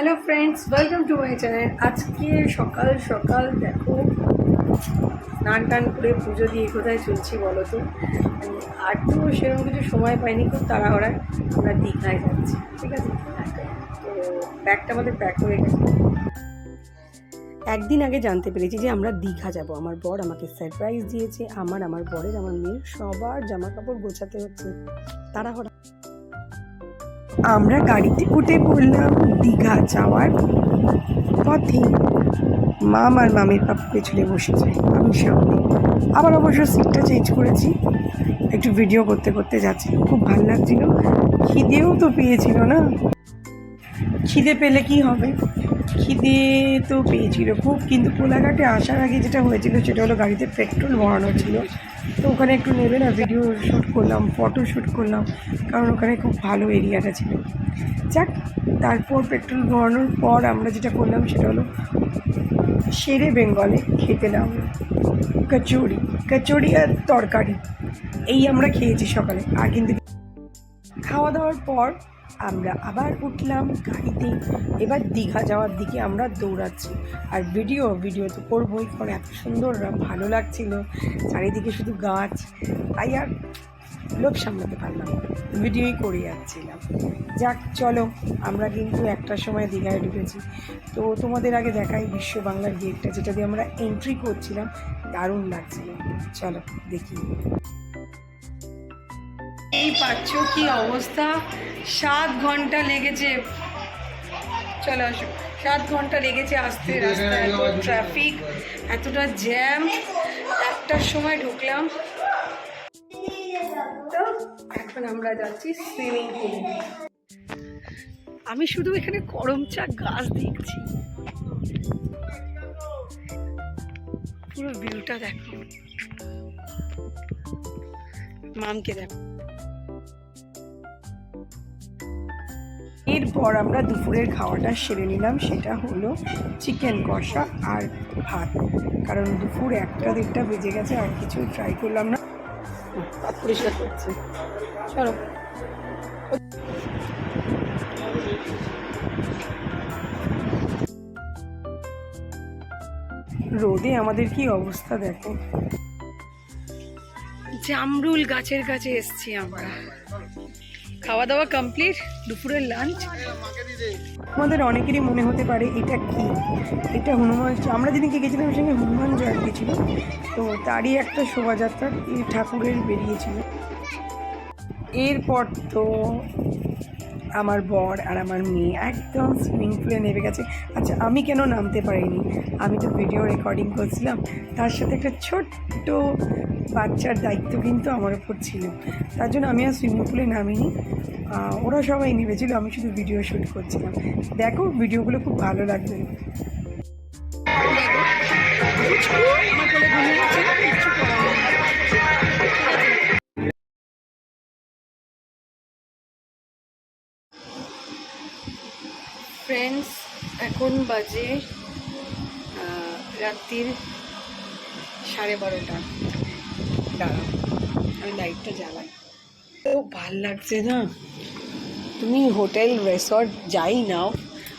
Hello friends welcome to my channel আজকে সকাল সকাল দেখো, স্নান টান করে পুজো দিয়ে কোথায় চলছি বলো তো? আর তো সেরকম কিছু সময় পাইনি, খুব তাড়াহড়ায় আমরা দীঘায় যাচ্ছি, ঠিক আছে? তো ব্যাগটা আমাদের প্যাক হয়ে গেছে একদিন আগে জানতে পেরেছি যে আমরা দীঘা যাব। আমার বর আমাকে সারপ্রাইজ দিয়েছে। আমার আমার বরের, আমার মেয়ের সবার জামা কাপড় গোছাতে হচ্ছে। তাড়াহড়া আমরা গাড়িতে উঠে পড়লাম দীঘা যাওয়ার পথে। মাম আর মামির পাপা পেছনে বসেছে, আমি সামনে। আবার অবশ্য সিটটা চেঞ্জ করেছি। একটু ভিডিও করতে করতে যাচ্ছিল, খুব ভালো লাগছিল। খিদেও তো পেয়েছিল না। খিদে পেলে কি হবে? খিদে তো পেয়েছিল খুব, কিন্তু কোলাঘাটে আসার আগে যেটা হয়েছিল সেটা হলো গাড়িতে পেট্রোল ভরানো ছিল। তো ওখানে একটু নেবে না ভিডিও শ্যুট করলাম ফটো শ্যুট করলাম, কারণ ওখানে খুব ভালো এরিয়াটা ছিল। যাক, তারপর পেট্রোল ভরানোর পর আমরা যেটা করলাম সেটা হলো শেরে বেঙ্গলে খেতে নামলাম। কচুরি কচুরি আর তরকারি, এই আমরা খেয়েছি সকালে। আর কিন্তু খাওয়া দাওয়ার পর আমরা আবার উঠলাম গাড়িতে। এবার দীঘা যাওয়ার দিকে আমরা দৌড়াচ্ছি। আর ভিডিও ভিডিও তো করবোই, কারণ এত সুন্দর, ভালো লাগছিল। চারিদিকে শুধু গাছ, তাই আর লোভ সামলাতে পারলাম। ভিডিওই করে যাচ্ছিলাম। যাক, চলো, আমরা কিন্তু একটার সময় দীঘায় ঢুকেছি। তো তোমাদের আগে দেখাই, বিশ্ব বাংলার গেটটা যেটা দিয়ে আমরা এন্ট্রি করছিলাম। দারুণ লাগছিল। চলো, দেখি। এই পাচ্ছ কি অবস্থা। সাত ঘণ্টা লেগেছে। চলো আসো। সাত ঘণ্টা লেগেছে আসতে রাস্তায়। এত ট্রাফিক এতটা জ্যাম একটার সময় ঢুকলাম। তো এখন আমরা যাচ্ছি সুইমিং পুলে আমি শুধু এখানে করমচা গাছ দেখছি। পুরো ভিউটা দেখো। মামকে দেখো। এরপর আমরা দুপুরের খাওয়াটা সেরে নিলাম। সেটা হলো চিকেন কষা আর ভাত। কারণ দুপুর একটা দেড়টা বেজে গেছে, আর কিছু ট্রাই করলাম না। হাত পরিষ্কার করছে। চলো। রোদে আমাদের কি অবস্থা দেখো। জামরুল গাছের কাছে এসছি আমরা। খাওয়া দাওয়া কমপ্লিট দুপুরের লাঞ্চ আমাদের অনেকেরই মনে হতে পারে এটা কি? এটা হনুমান আমরা যেদিনকে গেছিলাম সেখানে হনুমান জয়ন্তী ছিল। তো তারই একটা শোভাযাত্রা ঠাকুরের বেরিয়েছিল। এরপর তো আমার বর আর আমার মেয়ে একদম সুইমিং পুলে নেমে গেছে। আচ্ছা আমি কেন নামতে পারিনি? আমি তো ভিডিও রেকর্ডিং করছিলাম। তার সাথে একটা ছোট্ট বাচ্চার দায়িত্ব কিন্তু আমার উপর ছিল। তার জন্য আমি আর সুইমিং পুলে নামিনি। ওরা সবাই নেমেছিল, আমি শুধু ভিডিও শ্যুট করছিলাম। দেখো ভিডিওগুলো খুব ভালো লাগবে আমার ফ্রেন্ডস এখন বাজে রাত্রির সাড়ে বারোটা। দাঁড়া আমি লাইটটা জ্বালাই। তো ভালো লাগছে না? তুমি হোটেল রেসর্ট যাই নাও।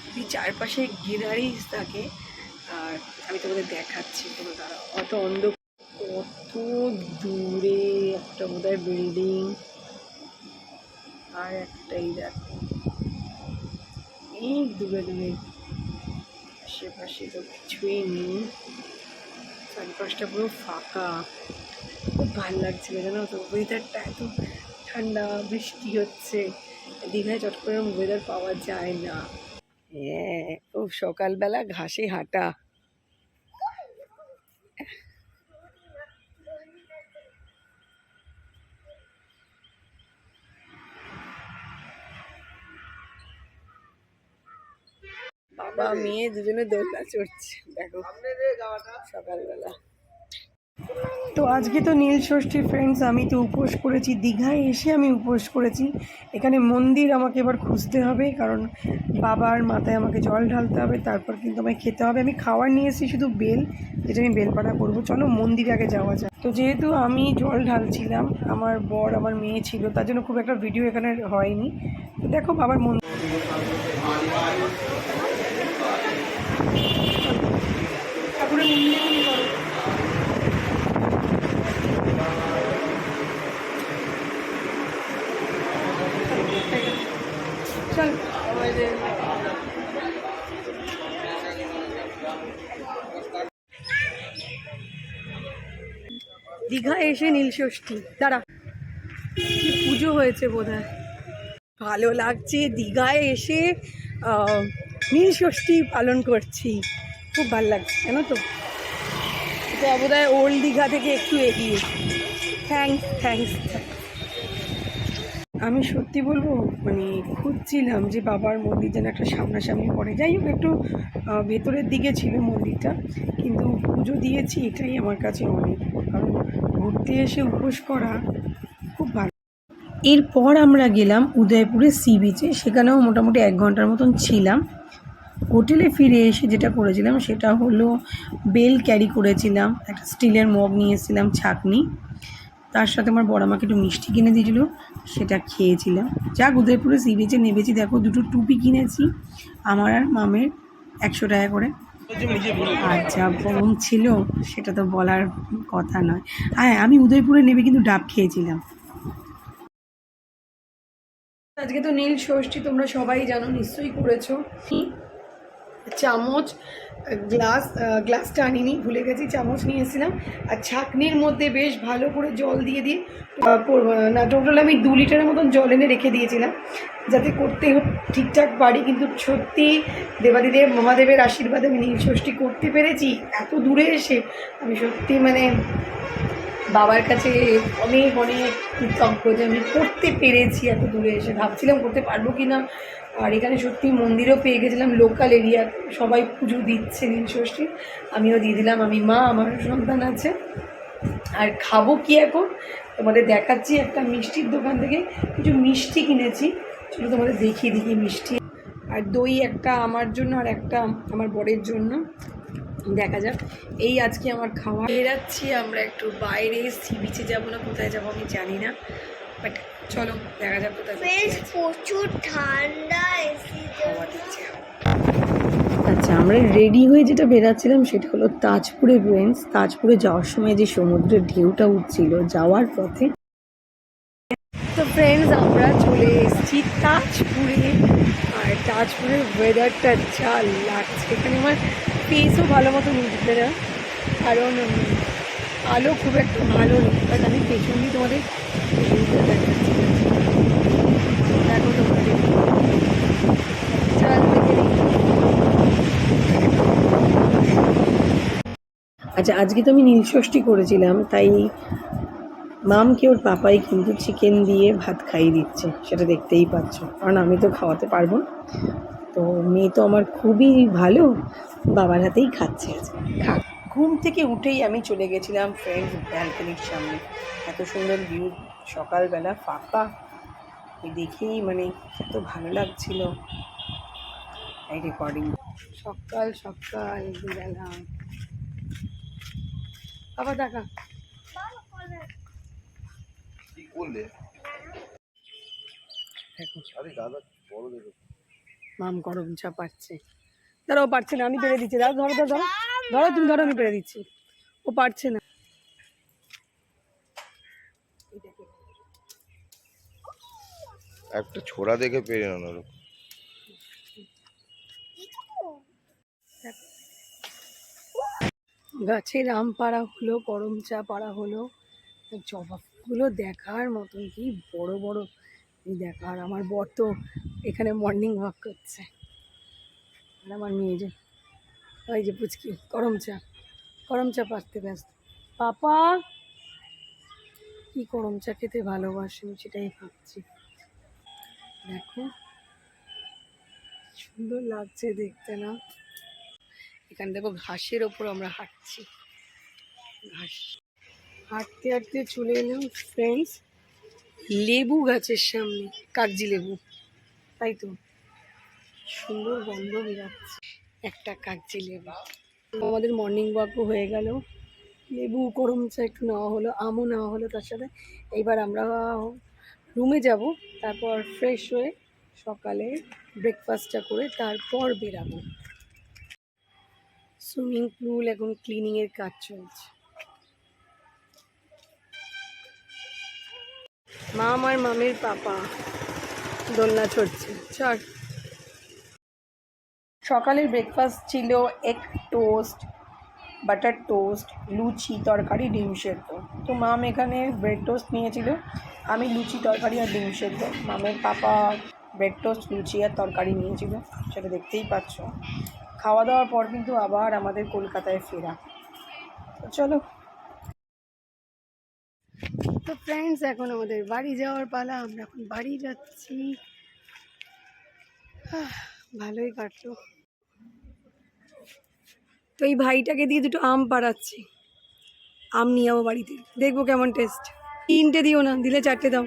তুমি চারপাশে গ্রিনারিজ থাকে। আর আমি তোমাদের দেখাচ্ছি কোনো দাঁড়া অত অন্ধ কত দূরে একটা বোধহয় বিল্ডিং আর একটাই দেখো। অনেক দূরে দূরে। আশেপাশে তো কিছুই নেই। চারপাশটা পুরো ফাঁকা। খুব ভালো লাগছিল জানো তো ওয়েদারটা এত ঠান্ডা, বৃষ্টি হচ্ছে। দীঘায় চট করে ওয়েদার পাওয়া যায় না। হ্যাঁ খুব সকালবেলা ঘাসে হাঁটা। বাবা মেয়ে দুজনে দোলনা চড়ছে। দেখো সকালবেলা। তো আজকে তো নীল ষষ্ঠী ফ্রেন্ডস আমি তো উপোস করেছি। দীঘায় এসে আমি উপোস করেছি। এখানে মন্দির আমাকে এবার খুঁজতে হবে কারণ বাবার মাথায় আমাকে জল ঢালতে হবে তারপর কিন্তু আমায় খেতে হবে। আমি খাওয়ার নিয়ে এসেছি শুধু বেল যেটা আমি বেলপাড়া করব। চলো মন্দিরে আগে যাওয়া যায় তো যেহেতু আমি জল ঢালছিলাম আমার বর আমার মেয়ে ছিল তার জন্য খুব একটা ভিডিও এখানে হয়নি। তো দেখো বাবার মন্দির। দীঘা এসে নীলষষ্ঠী দাঁড়া। কি পুজো হয়েছে বোধ ভালো লাগছে। দীঘায় এসে আহ, নীলষষ্ঠী পালন করছি। খুব ভালো লাগছে জানো তো? এটা বোধ হয় ওল্ড দীঘা থেকে একটু এগিয়ে। থ্যাংকস থ্যাংকস আমি সত্যি বলব মানে খুঁজছিলাম যে বাবার মন্দির যেন একটা সামনাসামনি পড়ে। যাই হোক একটু ভেতরের দিকে ছিল মন্দিরটা কিন্তু পুজো দিয়েছি এটাই আমার কাছে অনেক। কারণ ঘুরতে এসে উপোস করা খুব ভালো। এরপর আমরা গেলাম উদয়পুরের সি বিচে সেখানেও মোটামুটি এক ঘণ্টার মতন ছিলাম। হোটেলে ফিরে এসে যেটা করেছিলাম সেটা হলো বেল ক্যারি করেছিলাম, একটা স্টিলের মগ নিয়ে এসেছিলাম ছাকনি। তার সাথে আমার বড় আমাকে একটু মিষ্টি কিনে দিয়েছিলো, সেটা খেয়েছিলাম। যাক উদয়পুরে সি বিচে নেমেছি, দেখো দুটো টুপি কিনেছি, আমার আর মামের একশো টাকা করে। আর যা গরম ছিল, সেটা তো বলার কথা নয়। হ্যাঁ আমি উদয়পুরে নেমে কিন্তু ডাব খেয়েছিলাম। আজকে তো নীল ষষ্ঠী, তোমরা সবাই জানো, নিশ্চয়ই করেছ। চামচ গ্লাস গ্লাসটা আনিনি, ভুলে গেছি, চামচ নিয়ে এসেছিলাম। আর ছাকনির মধ্যে বেশ ভালো করে জল দিয়ে দিয়ে না, টোটাল আমি দু লিটারের মতন জল এনে রেখে দিয়েছিলাম, যাতে করতে ঠিকঠাক পারি কিন্তু সত্যি দেবাদিদেব মহাদেবের আশীর্বাদে আমি নীল ষষ্ঠী করতে পেরেছি, এত দূরে এসে আমি সত্যি মানে বাবার কাছে অনেক অনেক কৃতজ্ঞ যে আমি করতে পেরেছি, এত দূরে এসে ভাবছিলাম করতে পারব কি না আর এখানে সত্যি মন্দিরও পেয়ে গেছিলাম লোকাল এরিয়া সবাই পুজো দিচ্ছে নীল ষষ্ঠী। আমিও দিয়ে দিলাম, আমি মা, আমার সন্তান আছে। আর খাব কি এখন? তোমাদের দেখাচ্ছি একটা মিষ্টির দোকান থেকে, কিছু মিষ্টি কিনেছি। চলো তোমাদের দেখিয়ে কি মিষ্টি। আর দই একটা আমার জন্য আর একটা আমার বরের জন্য। দেখা যাক। এই আজকে আমার খাওয়া। বেরাচ্ছি, আমরা একটু বাইরে সি বিচে যাব না, কোথায় যাব আমি জানি না। বাট চলো দেখা যাক কোথায়। প্রচুর ঠান্ডা এসি আচ্ছা আমরা রেডি হয়ে যেটা বেরাচ্ছিলাম সেটা হলো তাজপুরে ফ্রেন্ডস তাজপুরে যাওয়ার সময় যে সমুদ্রের ঢেউটা উঠছিল যাওয়ার পথে। তো ফ্রেন্ডস আমরা চলে এসেছি তাজপুরে। আর তাজপুরের ওয়েদারটা যা লাগছে। এখানে আমার ফেসও ভালো মতো উঠবে না। কারণ আলো খুব একটা ভালো নেই। বাট আমি পেছন দিয়ে তোমাদের আচ্ছা আজকে তো আমি নীলষষ্ঠী করেছিলাম, তাই মামকে ওর পাপাই কিন্তু চিকেন দিয়ে ভাত খাইয়ে দিচ্ছে, সেটা দেখতেই পাচ্ছ। কারণ আমি তো খাওয়াতে পারব তো মেয়ে তো আমার খুবই ভালো, বাবার হাতেই খাচ্ছে আজকে। খাক ঘুম থেকে উঠেই আমি চলে গেছিলাম ফ্রেন্ডস ব্যালকনির সামনে। এত সুন্দর ভিউ সকালবেলা ফাঁকা। দেখেই মানে এত ভালো লাগছিল। এই রেকর্ডিং সকাল সকাল বেলা আবার দেখা। বড় মাম গরম চা পাচ্ছে। ধরো পারছে না আমি পেরে দিচ্ছি। দাও ধরো ধরো। ধরো তুমি ধরো আমি পেরে দিচ্ছি। ও পারছে না। একটা ছোড়া দেখে পেরে না গাছের আম পাড়া হলো গরম চা পাড়া হলো। জবাবগুলো দেখার মতন কি বড় বড়। এই দেখার আমার বর তো এখানে মর্নিং ওয়াক করছে। আর আমার মেয়ে যে ওই যে পুচকি, গরম চা গরম চা পাততে ব্যস্ত। পাপা, কি গরম চা খেতে ভালোবাসে আমি সেটাই ভাবছি। দেখো সুন্দর লাগছে দেখতে না? এখানে দেখো ঘাসের ওপর আমরা হাঁটছি। ঘাস। হাঁটতে হাঁটতে চলে এলাম ফ্রেন্ডস লেবু গাছের সামনে, কাগজি লেবু। তাই তো? সুন্দর গন্ধ বেরাচ্ছে। একটা কাগজি লেবু। আমাদের মর্নিং ওয়াকও হয়ে গেল। লেবু করম চা একটু নেওয়া হলো, আমও নেওয়া হলো তার সাথে। এইবার আমরা রুমে যাব, তারপর ফ্রেশ হয়ে সকালে ব্রেকফাস্টটা করে তারপর বেরাবো। সুইমিং পুল এখন ক্লিনিংয়ের কাজ চলছে। মা আমার মামের পাপা। দোলনা চড়ছে চল। সকালের ব্রেকফাস্ট ছিল এগ টোস্ট বাটার টোস্ট লুচি, তরকারি, ডিম সেদ্ধ। তো মাম এখানে ব্রেড টোস্ট নিয়েছিল। আমি লুচি, তরকারি আর ডিম সেদ্ধ। মামের পাপা ব্রেড টোস্ট লুচি আর তরকারি নিয়েছিল। সেটা দেখতেই পাচ্ছ। খাওয়া দাওয়ার পর কিন্তু আবার আমাদের কলকাতায় ফেরা। তো চলো। তো ফ্রেন্ডস এখন আমাদের বাড়ি যাওয়ার পালা। আমরা এখন বাড়ি যাচ্ছি। ভালোই কাটলো। তো এই ভাইটাকে দিয়ে দুটো আম পাড়াচ্ছি। আম নিয়ে যাব বাড়িতে। দেখব কেমন টেস্ট তিনটে দিও না দিলে চারটে দাও।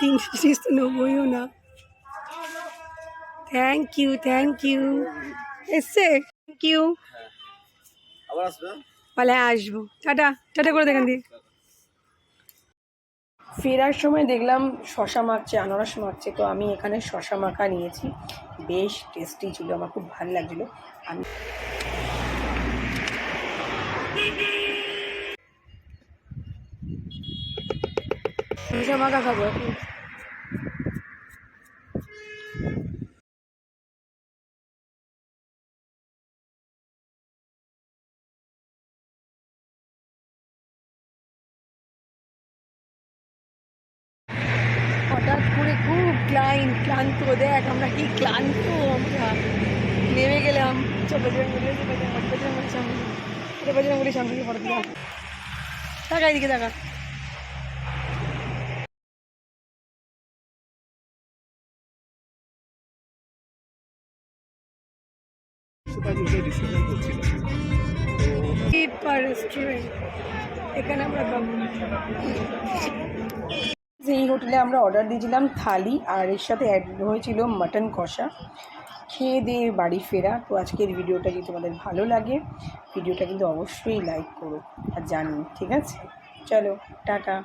তিনটে জিনিস তো নেবোইও না। থ্যাংক ইউ থ্যাংক ইউ এসছে? থ্যাংক ইউ আবার আসবে? পালে আসব। টাটা টাটা করে দেখান দিয়ে। ফেরার সময় দেখলাম শশা মাখছে আনারস মাখছে। তো আমি এখানে শশা মাখা নিয়েছি। বেশ টেস্টি ছিল আমার খুব ভালো লাগছিল। আমি মাখা হঠাৎ করে খুব ক্লাইন্ট ক্লান্ত দেখ আমরা কি ক্লান্ত আমরা নেমে গেলাম চল বজরঙ্গলি এখানে আমরা এই হোটেলে আমরা অর্ডার দিয়েছিলাম থালি, আর এর সাথে অ্যাড হয়েছিল মাটন কষা। খেয়ে দিয়ে বাড়ি ফেরা। তো আজকের ভিডিওটা যদি তোমাদের ভালো লাগে, ভিডিওটা কিন্তু অবশ্যই লাইক করো আর জানি ঠিক আছে? চলো, টাটা।